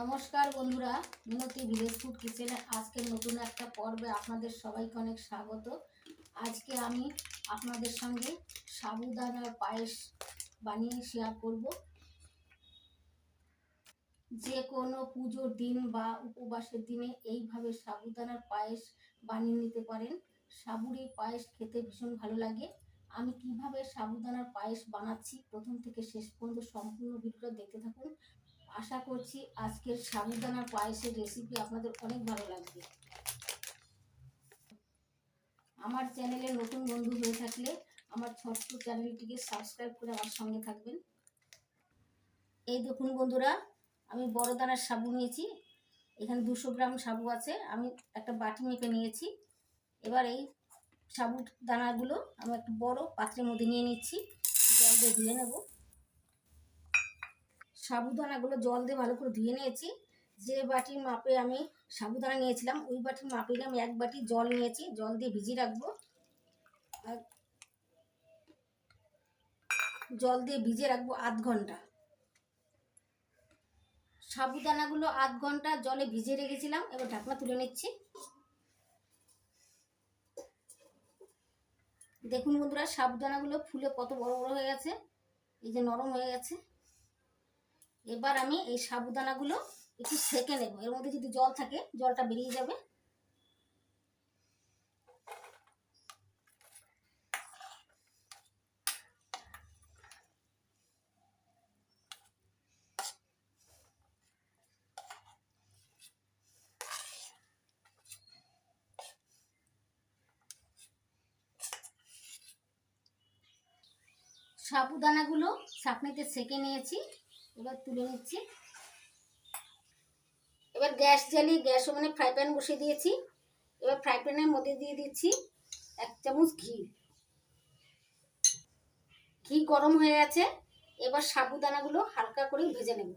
নমস্কার বন্ধুরা মিনতি village food কিচেনে আজকের নতুন একটা পর্বে আপনাদের সবাইকে অনেক স্বাগত। আজকে আমি আপনাদের সঙ্গে সাবুদানার পায়েস বানিয়ে শেয়ার করব। যে কোনো পুজোর দিন বা উপবাসের দিনে এইভাবে সাবুদানার পায়েস বানিয়ে নিতে পারেন। সাবুর এই পায়েস খেতে ভীষণ ভালো লাগে। আমি কীভাবে সাবুদানার পায়েস বানাচ্ছি, প্রথম থেকে শেষ পর্যন্ত সম্পূর্ণ ভিডিওটা দেখতে থাকুন। আশা করছি আজকের সাবুদানার পায়েসের রেসিপি আপনাদের অনেক ভালো লাগবে। আমার চ্যানেলে নতুন বন্ধু হয়ে থাকলে আমার ছোট্ট চ্যানেলটিকে সাবস্ক্রাইব করে আমার সঙ্গে থাকবেন। এই দেখুন বন্ধুরা, আমি বড় দানার সাবু নিয়েছি। এখানে দুশো গ্রাম সাবু আছে, আমি একটা বাটি মেপে নিয়েছি। এবার এই সাবু দানাগুলো আমি একটা বড় পাত্রের মধ্যে নিয়ে নিচ্ছি। জল দিয়ে ধুয়ে নেব। সাবুদানাগুলো জল দিয়ে ভালো করে ধুয়ে নিয়েছি। যে বাটির মাপে আমি সাবুদানা নিয়েছিলাম, ওই বাটির মাপে আমি এক বাটি জল নিয়েছি, জল দিয়ে ভিজিয়ে রাখব। আর জল দিয়ে ভিজিয়ে রাখব আধ ঘণ্টা। সাবুদানাগুলো আধ ঘণ্টা জলে ভিজিয়ে রেখেছিলাম, এবার ঢাকনা তুলে নিচ্ছি। দেখুন বন্ধুরা, সাবুদানাগুলো ফুলে কত বড় বড় হয়ে গেছে, এই যে নরম হয়ে গেছে। এবার আমি এই সাবুদানাগুলো একটু সেকে নেব। এর মধ্যে যদি জল থাকে, জলটা বেরিয়ে যাবে। সাবুদানাগুলো ছাঁকনিতে সেকে নিয়েছি। এবার তুলে নিচ্ছি। এবার গ্যাস জ্বালিয়ে গ্যাস মানে ফ্রাই প্যান বসিয়ে দিয়েছি। এবার ফ্রাই প্যানের মধ্যে দিয়ে দিচ্ছি এক চামচ ঘি। ঘি গরম হয়ে গেছে। এবার সাবুদানাগুলো হালকা করে ভেজে নেব।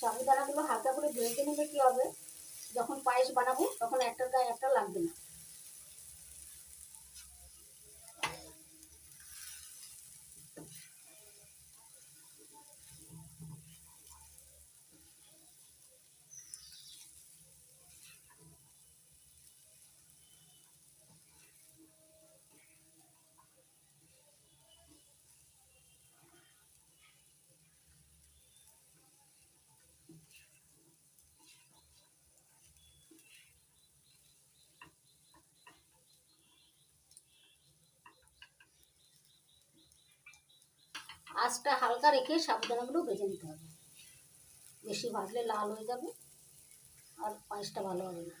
সাবুদানাগুলো হালকা করে ভেজে নিলে কি হবে? যখন পায়েস বানাবো তখন একটার গায়ে একটা লাগবে না। আঁচটা হালকা রেখে সাবুদানাগুলো ভেজে নিতে হবে। বেশি ভাজলে লাল হয়ে যাবে আর পায়েসটা ভালো হবে না।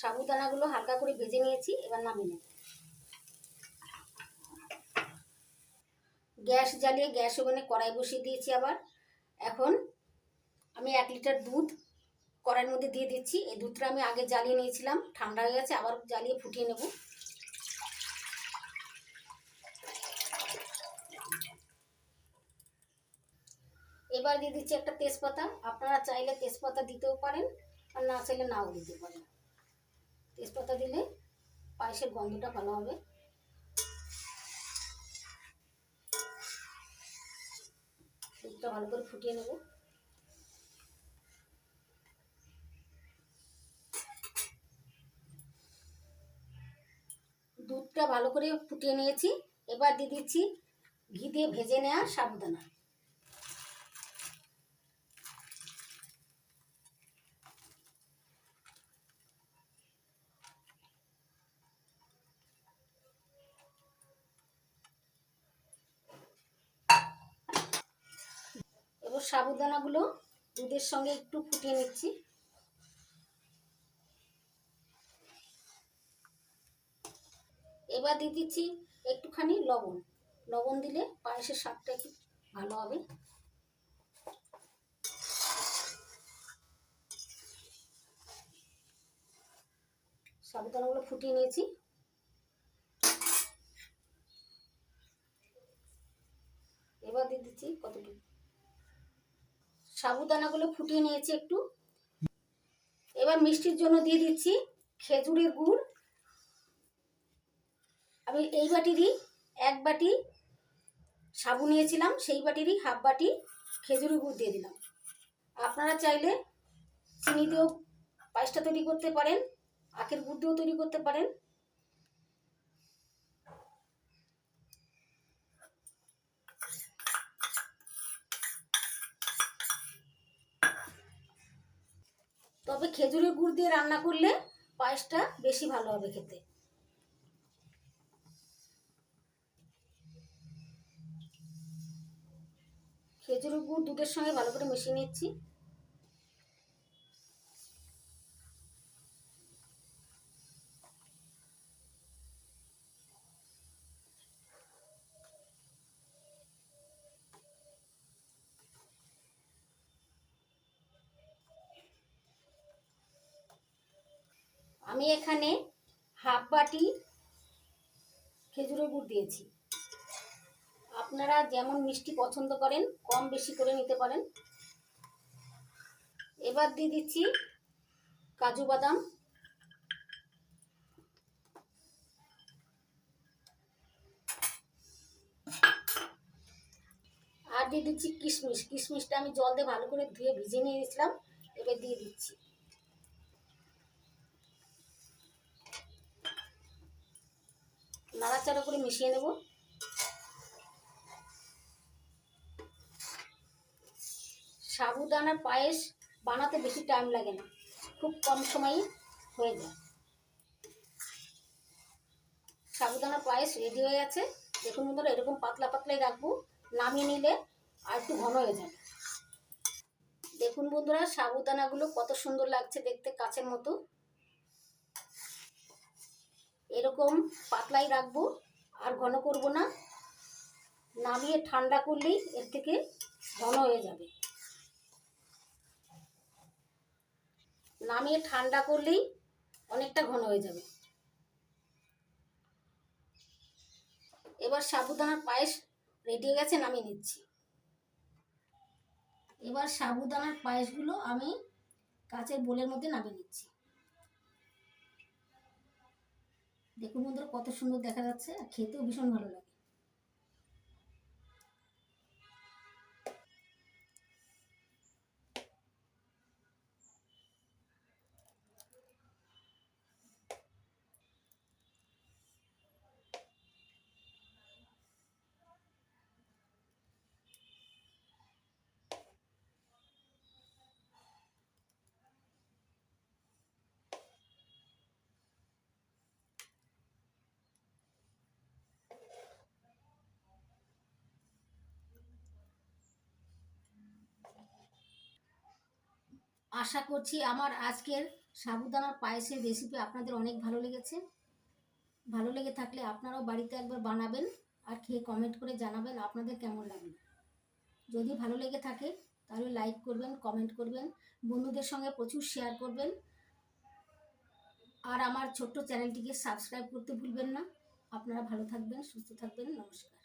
সাবুদানাগুলো হালকা করে ভেজে নিয়েছি, এবার নামিয়ে নেব। গ্যাস জ্বালিয়ে গ্যাস ওভেনে কড়াই বসিয়ে দিয়েছি আবার। আমি এক লিটার দুধ কড়াইয়ের মধ্যে দিয়ে দিচ্ছি। এই দুধটা আমি আগে জ্বালিয়ে নিয়েছিলাম, ঠান্ডা হয়ে গেছে, আবার জ্বালিয়ে ফুটিয়ে নেব। এবার দিয়ে দিচ্ছি একটা তেজপাতা। আপনারা চাইলে তেজপাতা দিতেও পারেন, আর না চাইলে নাও দিতে পারেন। তেজপাতা দিলে পায়েসের গন্ধটা ভালো হবে। দুধটা ভালো করে ফুটিয়ে নেব। দুধটা ভালো করে ফুটিয়ে নিয়েছি। এবার দিয়ে দিচ্ছি ঘি দিয়ে ভেজে নেওয়া সাবুদানা। এবার সাবুদানাগুলো দুধের সঙ্গে একটু ফুটিয়ে নিচ্ছি। এবার দিয়ে দিচ্ছি একটুখানি লবণ। লবণ দিলে পায়েসের স্বাদটা একটু ভালো হবে। সাবুদানাগুলো ফুটিয়ে নিয়েছি। এবার দিয়ে দিচ্ছি কতটুকু? সাবুদানাগুলো ফুটিয়ে নিয়েছি একটু। এবার মিষ্টির জন্য দিয়ে দিচ্ছি খেজুরের গুড়। আমি এই বাটিরই এক বাটি সাবু নিয়েছিলাম, সেই বাটিরই হাফ বাটি খেজুরের গুড় দিয়ে দিলাম। আপনারা চাইলে চিনি দিয়েও পায়েসটা তৈরি করতে পারেন, আখের গুড় দিয়েও তৈরি করতে পারেন। তবে খেজুরের গুড় দিয়ে রান্না করলে পায়েসটা বেশি ভালো হবে খেতে। খেজুরের গুড় দুধের সঙ্গে ভালো করে মিশিয়ে নিচ্ছি। আমি এখানে হাফ বাটি খেজুরের গুড় দিয়েছি। আপনারা যেমন মিষ্টি পছন্দ করেন, কম বেশি করে নিতে পারেন। এবার দিয়ে দিচ্ছি কাজু বাদাম। আর দিয়ে দিচ্ছি কিশমিশ। কিশমিশটা আমি জল দিয়ে ভালো করে ধুয়ে ভিজে নিয়ে গেছিলাম এবার দিয়ে দিচ্ছি। নাড়াচাড়া করে মিশিয়ে নেব। সাবুদানার পায়েস বানাতে বেশি টাইম লাগে না। খুব কম সময়ে হয়ে যায়। সাবুদানার পায়েস রেডি হয়ে গেছে। দেখুন বন্ধুরা, এরকম পাতলা পাতলাই রাখব। নামিয়ে নিলে আর একটু ঘন হয়ে যাবে। দেখুন বন্ধুরা, সাবুদানাগুলো কত সুন্দর লাগছে দেখতে কাছের মতো। এরকম পাতলাই রাখব, আর ঘন করব না। নামিয়ে ঠান্ডা করলেই এর থেকে ঘন হয়ে যাবে। নামিয়ে ঠান্ডা করলেই অনেকটা ঘন হয়ে যাবে। এবার সাবুদানার পায়েস রেডি হয়ে গেছে, নামিয়ে নিচ্ছি। এবার সাবুদানার পায়েসগুলো আমি কাচের বোলের মধ্যে নামিয়ে নিচ্ছি। দেখুন বন্ধুরা, কত সুন্দর দেখা যাচ্ছে, আর খেতেও ভীষণ ভালো লাগে। আশা করছি আমার আজকের সাবুদানার পায়েসের রেসিপি আপনাদের অনেক ভালো লেগেছে। ভালো লেগে থাকলে আপনারাও বাড়িতে একবার বানাবেন আর খেয়ে কমেন্ট করে জানাবেন আপনাদের কেমন লাগল। যদি ভালো লেগে থাকে তাহলে লাইক করবেন কমেন্ট করবেন, বন্ধুদের সঙ্গে প্রচুর শেয়ার করবেন। আর আমার ছোট্ট চ্যানেলটিকে সাবস্ক্রাইব করতে ভুলবেন না। আপনারা ভালো থাকবেন, সুস্থ থাকবেন, নমস্কার।